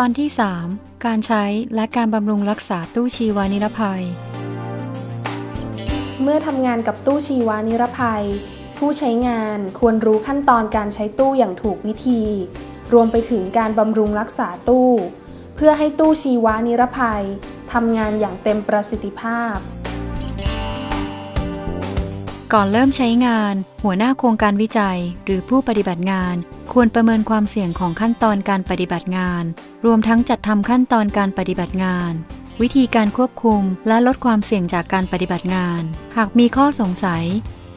ตอนที่ 3 การใช้และการบำรุงรักษาตู้ชีวานิรภัย เมื่อทำงานกับตู้ชีวานิรภัย ผู้ใช้งานควรรู้ขั้นตอนการใช้ตู้อย่างถูกวิธี รวมไปถึงการบำรุงรักษาตู้ เพื่อให้ตู้ชีวานิรภัยทำงานอย่างเต็มประสิทธิภาพ ก่อนเริ่มใช้งาน หัวหน้าโครงการวิจัย หรือผู้ปฏิบัติงาน ควรประเมินความเสี่ยงของขั้นตอนการปฏิบัติงาน รวมทั้งจัดทำขั้นตอนการปฏิบัติงาน วิธีการควบคุมและลดความเสี่ยงจากการปฏิบัติงาน หากมีข้อสงสัย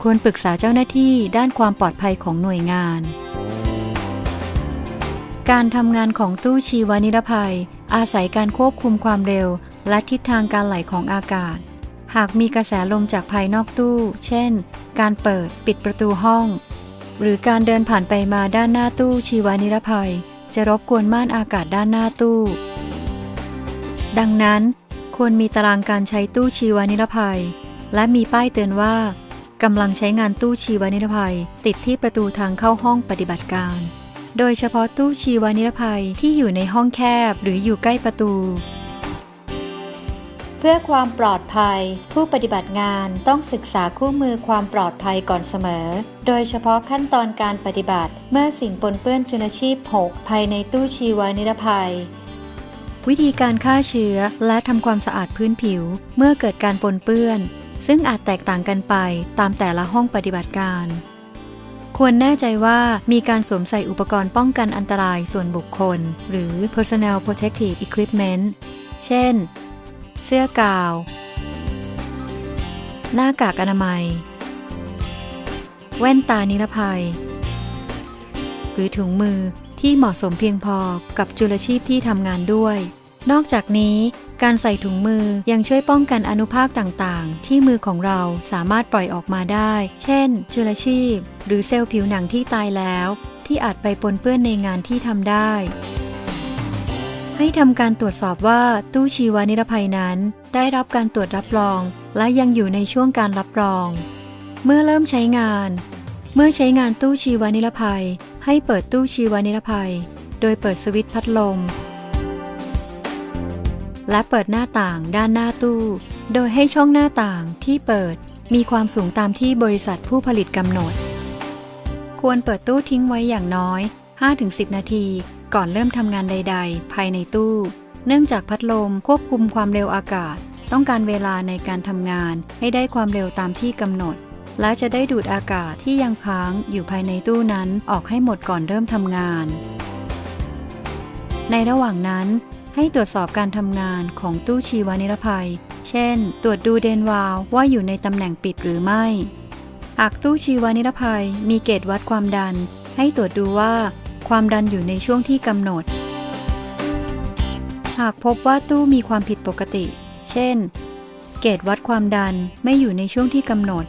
ควรปรึกษาเจ้าหน้าที่ด้านความปลอดภัยของหน่วยงาน การทำงานของตู้ชีวนิรภัย อาศัยการควบคุมความเร็ว และทิศทางการไหลของอากาศ หากมีกระแสลมจากภายนอกตู้ เช่น การเปิดปิดประตูห้อง หรือการเดินผ่านไปมาด้านหน้าตู้ชีวานิรภัย จะรบกวนม่านอากาศด้านหน้าตู้ ดังนั้น ควรมีตารางการใช้ตู้ชีวานิรภัย และมีป้ายเตือนว่ากำลังใช้งานตู้ชีวานิรภัย ติดที่ประตูทางเข้าห้องปฏิบัติการ โดยเฉพาะตู้ชีวานิรภัยที่อยู่ในห้องแคบหรืออยู่ใกล้ประตู เพื่อความปลอดภัย ผู้ปฏิบัติงานต้องศึกษาคู่มือความปลอดภัยก่อนเสมอ โดยเฉพาะขั้นตอนการปฏิบัติ เมื่อสิ่งปนเปื้อนจุลชีพ 6 ภายในตู้ชีวานิรภัย วิธีการฆ่าเชื้อและทำความสะอาดพื้นผิว เมื่อเกิดการปนเปื้อน ซึ่งอาจแตกต่างกันไปตามแต่ละห้องปฏิบัติการ ควรแน่ใจว่ามีการสวมใส่อุปกรณ์ป้องกันอันตรายส่วนบุคคล หรือ personal protective equipment เช่น เสื้อกาว หน้ากากอนามัย แว่นตานิรภัย หรือถุงมือที่เหมาะสมเพียงพอกับจุลชีพที่ทำงานด้วย นอกจากนี้การใส่ถุงมือยังช่วยป้องกันอนุภาคต่างๆ ที่มือของเราสามารถปล่อยออกมาได้ เช่น จุลชีพ หรือเซลล์ผิวหนังที่ตายแล้ว ที่อาจไปปนเปื้อนในงานที่ทำได้ ให้ทำการตรวจสอบว่าตู้ชีวานิรภัยนั้น ได้รับการตรวจรับรอง และยังอยู่ในช่วงการรับรอง เมื่อเริ่มใช้งาน เมื่อใช้งานตู้ชีวานิรภัย ให้เปิดตู้ชีวานิรภัย โดยเปิดสวิตช์พัดลม และเปิดหน้าต่างด้านหน้าตู้ โดยให้ช่องหน้าต่างที่เปิดมีความสูงตามที่บริษัทผู้ผลิตกำหนด ควรเปิดตู้ทิ้งไว้อย่างน้อย 5-10 นาที ก่อนเริ่มทำงานใด ๆ ภายในตู้ เนื่องจากพัดลมควบคุมความเร็วอากาศ ต้องการเวลาในการทำงานให้ได้ความเร็วตามที่กำหนด และจะได้ดูดอากาศที่ยังค้างอยู่ภายในตู้นั้นออกให้หมดก่อนเริ่มทำงาน ในระหว่างนั้นให้ตรวจสอบการทำงานของตู้ชีวานิรภัย เช่น ตรวจดูเดนวาลวว่าอยู่ในตำแหน่งปิดหรือไม่ หากตู้ชีวานิรภัยมีเกจวัดความดัน ให้ตรวจดูว่า ความดันอยู่ในช่วงที่กำหนด หากพบว่าตู้มีความผิดปกติ เช่น เกจวัดความดันไม่อยู่ในช่วงที่กำหนด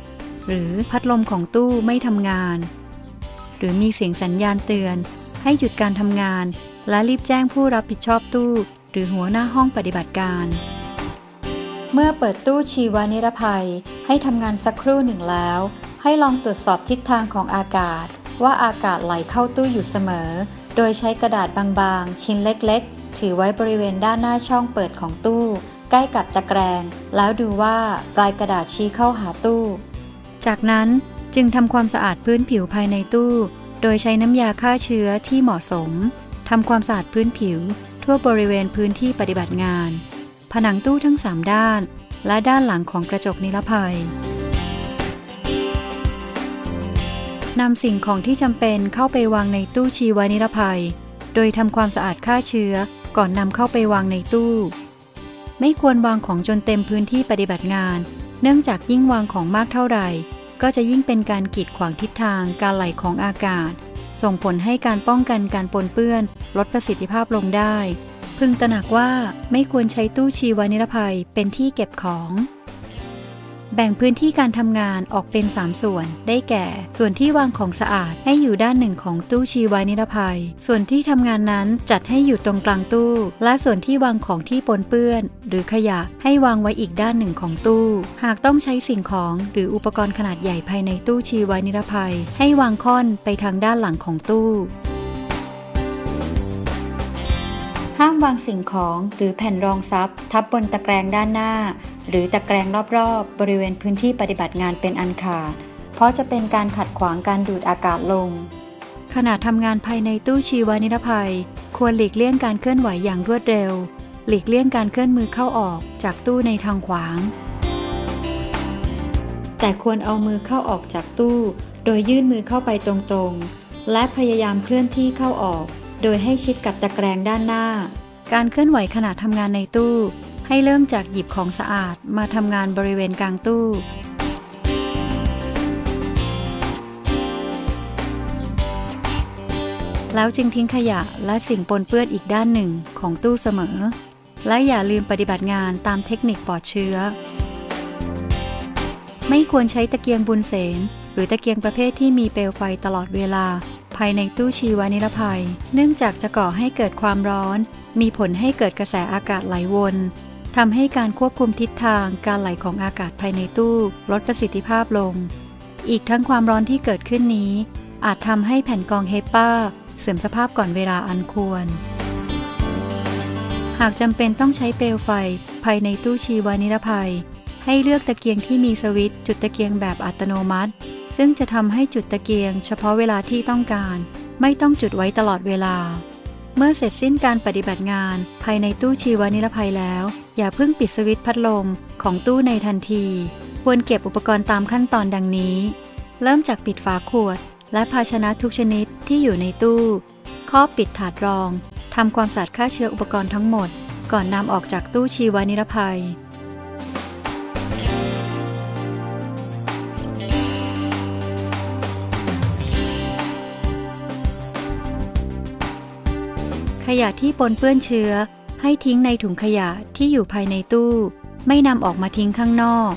หรือพัดลมของตู้ไม่ทำงาน หรือมีเสียงสัญญาณเตือน ให้หยุดการทำงาน และรีบแจ้งผู้รับผิดชอบตู้ หรือหัวหน้าห้องปฏิบัติการ เมื่อเปิดตู้ชีวานิรภัยให้ทำงานสักครู่หนึ่งแล้ว ให้ลองตรวจสอบทิศทางของอากาศ ว่าอากาศไหลเข้าตู้อยู่เสมอ โดยใช้กระดาษบางๆ ชิ้นเล็กๆ ถือไว้บริเวณด้านหน้าช่องเปิดของตู้ ใกล้กับตะแกรงแล้วดูว่าปลายกระดาษชี้เข้าหาตู้ จากนั้นจึงทำความสะอาดพื้นผิวภายในตู้ โดยใช้น้ำยาฆ่าเชื้อที่เหมาะสมทำความสะอาดพื้นผิว ทั่วบริเวณพื้นที่ปฏิบัติงาน ผนังตู้ทั้ง 3 ด้าน และด้านหลังของกระจกนิรภัย นำสิ่งของที่จำเป็นเข้าไปวางในตู้ชีวานิรภัย โดยทำความสะอาดฆ่าเชื้อก่อนนำเข้าไปวางในตู้ ไม่ควรวางของจนเต็มพื้นที่ปฏิบัติงาน เนื่องจากยิ่งวางของมากเท่าไหร่ ก็จะยิ่งเป็นการกีดขวางทิศทางการไหลของอากาศ ส่งผลให้การป้องกันการปนเปื้อน ลดประสิทธิภาพลงได้ พึงตระหนักว่าไม่ควรใช้ตู้ชีวานิรภัยเป็นที่เก็บของ แบ่งพื้นที่การทำงานออกเป็น 3 ส่วน ได้แก่ ส่วนที่วางของสะอาดให้อยู่ด้านหนึ่งของตู้ชีวานิรภัย ส่วนที่ทำงานนั้นจัดให้อยู่ตรงกลางตู้ และส่วนที่วางของที่ปนเปื้อน หรือขยะให้วางไว้อีกด้านหนึ่งของตู้ หากต้องใช้สิ่งของหรืออุปกรณ์ขนาดใหญ่ภายในตู้ชีวานิรภัย ให้วางค่อนไปทางด้านหลังของตู้ห้ามวางสิ่งของหรือแผ่นรองซับทับบนตะแกรงด้านหน้า หรือตะแกรงรอบๆ บริเวณพื้นที่ปฏิบัติงานเป็นอันขาด เพราะจะเป็นการขัดขวางการดูดอากาศลง ขณะทำงานภายในตู้ชีวานิรภัย ควรหลีกเลี่ยงการเคลื่อนไหวอย่างรวดเร็ว หลีกเลี่ยงการเคลื่อนมือเข้าออกจากตู้ในทางขวาง แต่ควรเอามือเข้าออกจากตู้ โดยยื่นมือเข้าไปตรงๆ และพยายามเคลื่อนที่เข้าออก โดยให้ชิดกับตะแกรงด้านหน้า การเคลื่อนไหวขณะทำงานในตู้ ให้เริ่มจากหยิบของสะอาดมาทำงานบริเวณกลางตู้ แล้วจึงทิ้งขยะและสิ่งปนเปื้อนอีกด้านหนึ่งของตู้เสมอ และอย่าลืมปฏิบัติงานตามเทคนิคปลอดเชื้อ ไม่ควรใช้ตะเกียงบุญเสนหรือตะเกียงประเภทที่มีเปลวไฟตลอดเวลา ภายในตู้ชีวานิรภัย เนื่องจากจะก่อให้เกิดความร้อน มีผลให้เกิดกระแสอากาศไหลวน ทำให้การควบคุมทิศทางการไหลของอากาศภายในตู้ ลดประสิทธิภาพลง อีกทั้งความร้อนที่เกิดขึ้นนี้ อาจทำให้แผ่นกรองเฮปาเสื่อมสภาพก่อนเวลาอันควร หากจำเป็นต้องใช้เปลวไฟภายในตู้ชีวานิรภัย ให้เลือกตะเกียงที่มีสวิตช์จุดตะเกียงแบบอัตโนมัติ ซึ่งจะทำให้จุดตะเกียง เฉพาะเวลาที่ต้องการ ไม่ต้องจุดไว้ตลอดเวลา เมื่อเสร็จสิ้นการปฏิบัติงานภายในตู้ชีวานิรภัยแล้ว อย่าเพิ่งปิดสวิตช์พัดลมของตู้ในทันที ควรเก็บอุปกรณ์ตามขั้นตอนดังนี้ เริ่มจากปิดฝาขวด และภาชนะทุกชนิดที่อยู่ในตู้ข้อปิดถาดรองทำความสะอาดฆ่าเชื้ออุปกรณ์ทั้งหมด ก่อนนำออกจากตู้ชีวานิรภัยขยะที่ปนเปื้อนเชื้อ ให้ทิ้งในถุงขยะที่อยู่ภายในตู้ ไม่นำออกมาทิ้งข้างนอก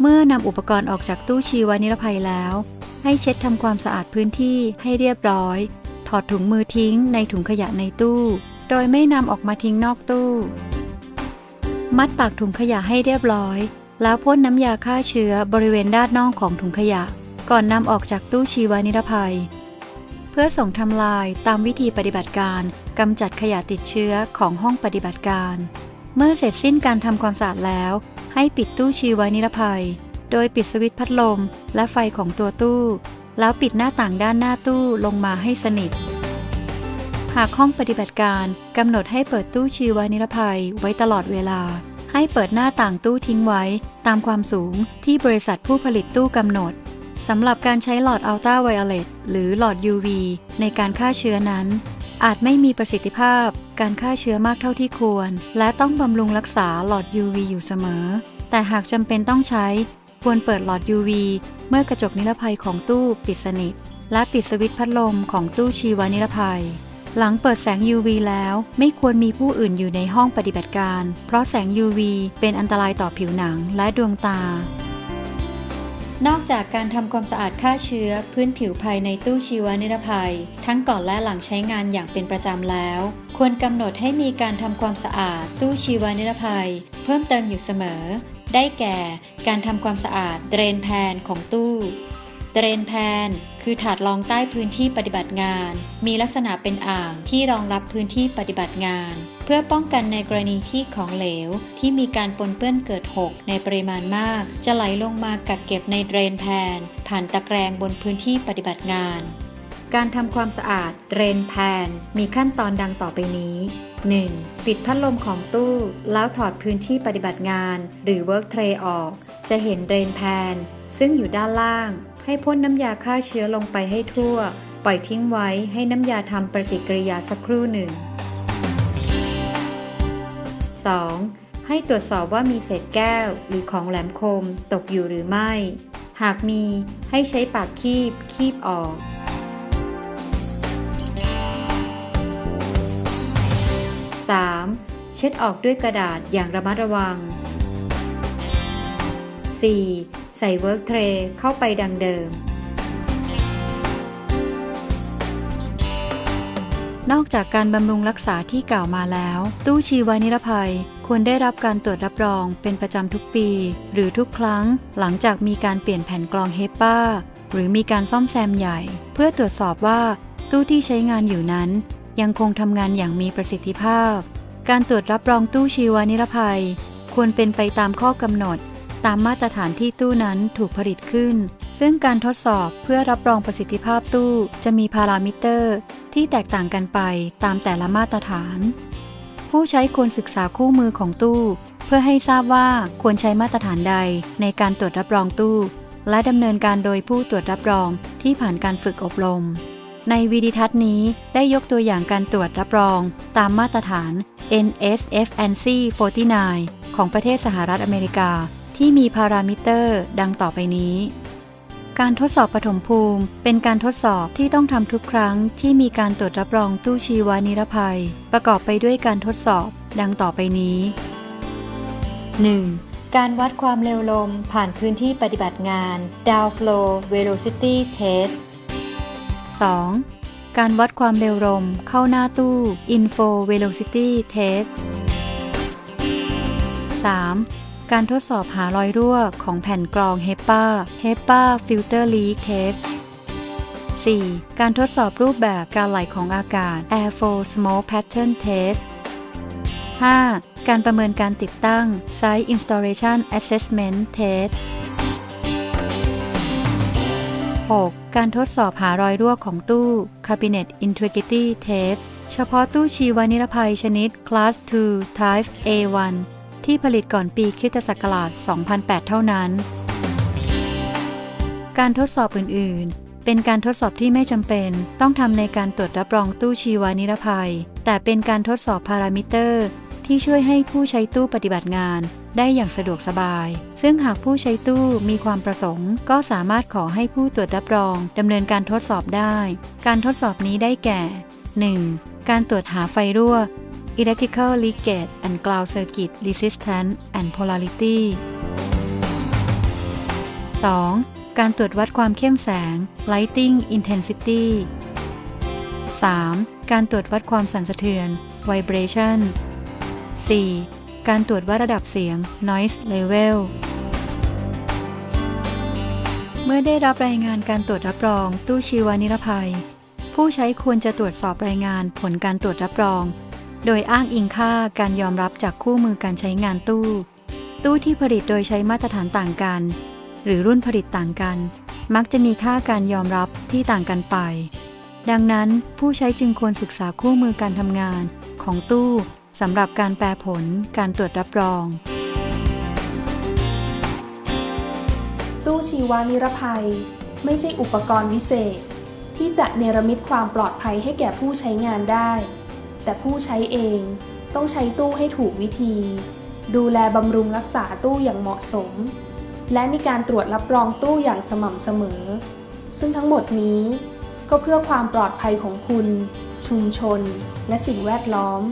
เมื่อนำอุปกรณ์ออกจากตู้ชีวานิรภัยแล้ว ให้เช็ดทำความสะอาดพื้นที่ให้เรียบร้อย ถอดถุงมือทิ้งในถุงขยะในตู้ โดยไม่นำออกมาทิ้งนอกตู้ มัดปากถุงขยะให้เรียบร้อย แล้วพ่นน้ำยาฆ่าเชื้อบริเวณด้านนอกของถุงขยะ ก่อนนำออกจากตู้ชีวานิรภัย เพื่อส่งทำลายตามวิธีปฏิบัติการ กำจัดขยะติดเชื้อของห้องปฏิบัติการ เมื่อเสร็จสิ้นการทำความสะอาดแล้ว ให้ปิดตู้ชีวานิรภัย โดยปิดสวิตช์พัดลม และไฟของตัวตู้ แล้วปิดหน้าต่างด้านหน้าตู้ลงมาให้สนิท หากห้องปฏิบัติการกำหนดให้เปิดตู้ชีวานิรภัยไว้ตลอดเวลา ให้เปิดหน้าต่างตู้ทิ้งไว้ ตามความสูงที่บริษัทผู้ผลิตตู้กำหนดสำหรับการใช้หลอดอัลตราไวโอเลตหรือหลอด UV ในการฆ่าเชื้อนั้น อาจไม่มีประสิทธิภาพ การฆ่าเชื้อมากเท่าที่ควร และต้องบำรุงรักษาหลอด UV อยู่เสมอ แต่หากจำเป็นต้องใช้ ควรเปิดหลอด UV เมื่อกระจกนิรภัยของตู้ปิดสนิท และปิดสวิตช์พัดลมของตู้ชีวนิรภัย หลังเปิดแสง UV แล้วไม่ควรมีผู้อื่นอยู่ในห้องปฏิบัติการ เพราะแสง UV เป็นอันตรายต่อผิวหนังและดวงตา นอกจากการทำความสะอาดฆ่าเชื้อ พื้นผิวภายในตู้ชีวนิรภัย ทั้งก่อนและหลังใช้งานอย่างเป็นประจำแล้ว ควรกำหนดให้มีการทำความสะอาด ตู้ชีวนิรภัย เพิ่มเติมอยู่เสมอ ได้แก่ การทำความสะอาดเดรนแพนของตู้ เดรนแพน คือถาดรองใต้พื้นที่ปฏิบัติงาน มีลักษณะเป็นอ่างที่รองรับพื้นที่ปฏิบัติงาน เพื่อป้องกันในกรณีที่ของเหลว ที่มีการปนเปื้อนเกิดหกในปริมาณมาก จะไหลลงมากักเก็บในเดรนแพน ผ่านตะแกรงบนพื้นที่ปฏิบัติงาน การทำความสะอาดเดรนแพน มีขั้นตอนดังต่อไปนี้ 1. ปิดพัดลมของตู้ แล้วถอดพื้นที่ปฏิบัติงาน หรือ work tray ออก จะเห็นเดรนแพน ซึ่งอยู่ด้านล่าง ให้พ่นน้ำยาฆ่าเชื้อลงไปให้ทั่ว ปล่อยทิ้งไว้ให้น้ำยาทำปฏิกิริยาสักครู่หนึ่ง 2. ให้ตรวจสอบว่ามีเศษแก้วหรือของแหลมคมตกอยู่หรือไม่ หากมีให้ใช้ปากคีบ คีบออก 3. เช็ดออกด้วยกระดาษอย่างระมัดระวัง 4. ใส่เวิร์กเทรเข้าไปดังเดิม นอกจากการบำรุงรักษาที่กล่าวมาแล้ว ตู้ชีวานิรภัยควรได้รับการตรวจรับรองเป็นประจำทุกปี หรือทุกครั้งหลังจากมีการเปลี่ยนแผ่นกรองเฮปาหรือมีการซ่อมแซมใหญ่ เพื่อตรวจสอบว่าตู้ที่ใช้งานอยู่นั้น ยังคงทำงานอย่างมีประสิทธิภาพ การตรวจรับรองตู้ชีวานิรภัย ควรเป็นไปตามข้อกำหนด ตามมาตรฐานที่ตู้นั้นถูกผลิตขึ้น ซึ่งการทดสอบเพื่อรับรองประสิทธิภาพตู้จะมีพารามิเตอร์ ที่แตกต่างกันไปตามแต่ละมาตรฐาน ผู้ใช้ควรศึกษาคู่มือของตู้ เพื่อให้ทราบว่าควรใช้มาตรฐานใดในการตรวจรับรองตู้ และดำเนินการโดยผู้ตรวจรับรองที่ผ่านการฝึกอบรม ในวิดีทัศน์นี้ได้ยกตัวอย่างการตรวจรับรอง ตามมาตรฐาน NSFNC 49 ของประเทศสหรัฐอเมริกา ที่มีพารามิเตอร์ดังต่อไปนี้ การทดสอบปฐมภูมิ เป็นการทดสอบที่ต้องทำทุกครั้งที่มีการตรวจรับรองตู้ชีวานิรภัย ประกอบไปด้วยการทดสอบดังต่อไปนี้ 1. การวัดความเร็วลมผ่านพื้นที่ปฏิบัติงาน Down Flow Velocity Test 2. การวัดความเร็วลมเข้าหน้าตู้ Info Velocity Test 3. การทดสอบหารอยรั่วของแผ่นกรอง HEPA HEPA Filter Leak Test 4. การทดสอบรูปแบบการไหลของอากาศ Airflow Smoke Pattern Test 5. การประเมินการติดตั้ง Site Installation Assessment Test 6. การทดสอบหารอยรั่วของตู้ Cabinet Integrity Test เฉพาะตู้ชีวนิรภัยชนิด Class 2 Type A1 ที่ผลิตก่อนปีคริสตศักราช 2008 เท่านั้น การทดสอบอื่น ๆเป็นการทดสอบที่ไม่จำเป็น ต้องทำในการตรวจรับรองตู้ชีวานิรภัย แต่เป็นการทดสอบพารามิเตอร์ ที่ช่วยให้ผู้ใช้ตู้ปฏิบัติงาน ได้อย่างสะดวกสบาย ซึ่งหากผู้ใช้ตู้มีความประสงค์ ก็สามารถขอให้ผู้ตรวจรับรองดำเนินการทดสอบได้ การทดสอบนี้ได้แก่ 1. การตรวจหาไฟรั่ว Electrical Leakage and Ground Circuit Resistance and Polarity 2. การตรวจวัดความเข้มแสง Lighting Intensity 3. การตรวจวัดความสั่นสะเทือน Vibration 4. การตรวจวัดระดับเสียง Noise Level เมื่อได้รับรายงานการตรวจรับรอง ตู้ชีวานิรภัย ผู้ใช้ควรจะตรวจสอบรายงานผลการตรวจรับรอง โดยอ้างอิงค่าการยอมรับจากคู่มือการใช้งานตู้ ตู้ที่ผลิตโดยใช้มาตรฐานต่างกัน หรือรุ่นผลิตต่างกัน มักจะมีค่าการยอมรับที่ต่างกันไป ดังนั้นผู้ใช้จึงควรศึกษาคู่มือการทำงาน ของตู้สำหรับการแปลผลการตรวจรับรอง ตู้ชีวานิรภัย ไม่ใช่อุปกรณ์วิเศษ ที่จะเนรมิตความปลอดภัยให้แก่ผู้ใช้งานได้ แต่ผู้ใช้เองต้องใช้ตู้ให้ถูกวิธี ดูแลบำรุงรักษาตู้อย่างเหมาะสม และมีการตรวจรับรองตู้อย่างสม่ำเสมอ ซึ่งทั้งหมดนี้ก็เพื่อความปลอดภัยของคุณ ชุมชน และสิ่งแวดล้อม